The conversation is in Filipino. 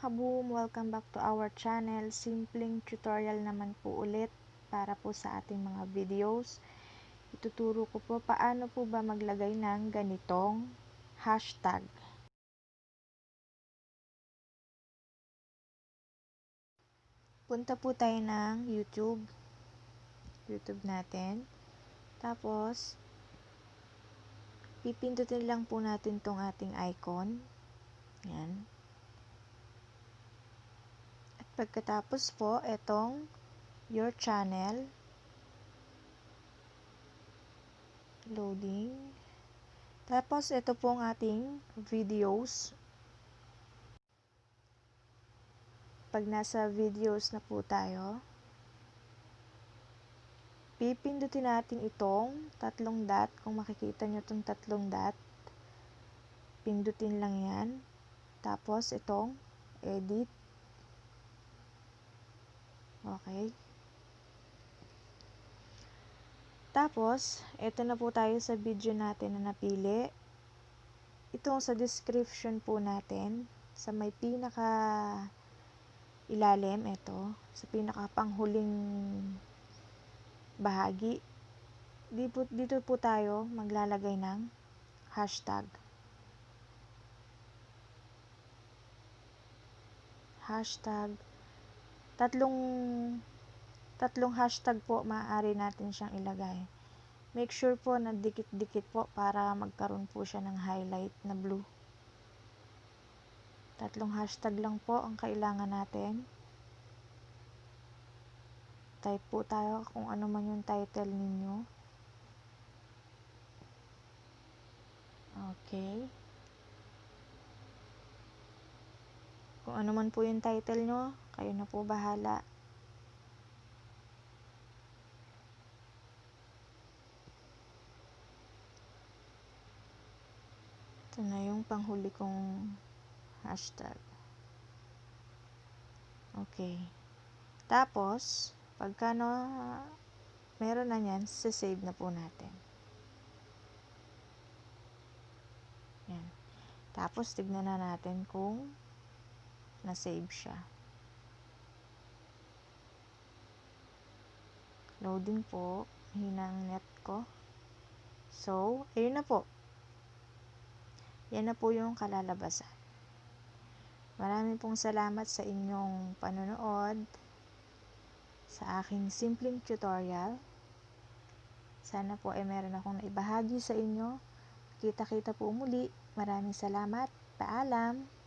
kaboom! Welcome back to our channel. Simpleng tutorial naman po ulit para po sa ating mga videos. Ituturo ko po paano po ba maglagay ng ganitong hashtag. Punta po tayo ng YouTube. YouTube natin. Tapos, pipindutin lang po natin tong ating icon. Yan. At pagkatapos po, itong your channel. Loading. Tapos, ito po ang ating videos. Pag nasa videos na po tayo, pipindutin natin itong tatlong dot. Kung makikita nyo itong tatlong dot, pindutin lang yan. Tapos, itong edit. Okay. Tapos, ito na po tayo sa video natin na napili. Itong sa description po natin, sa may pinaka ilalim, ito, sa pinaka panghuling bahagi, dito, dito po tayo maglalagay ng hashtag. Hashtag. Tatlong tatlong hashtag po maaari natin siyang ilagay. Make sure po na dikit-dikit po para magkaroon po siya ng highlight na blue. Tatlong hashtag lang po ang kailangan natin. Type po tayo kung ano man yung title ninyo. Okay. Kung ano man po yung title nyo, kayo na po bahala. Ito na yung panghuli kong hashtag. Okay. Tapos, pagka no, meron na yan, save na po natin. Yan. Tapos, tignan na natin kung na-save siya. Loading po. Hinang net ko. So, ayun na po. Yan na po yung kalalabasan. Maraming pong salamat sa inyong panonood sa aking simpleng tutorial. Sana po ay meron akong naibahagi sa inyo. Kita-kita po muli. Maraming salamat. Paalam.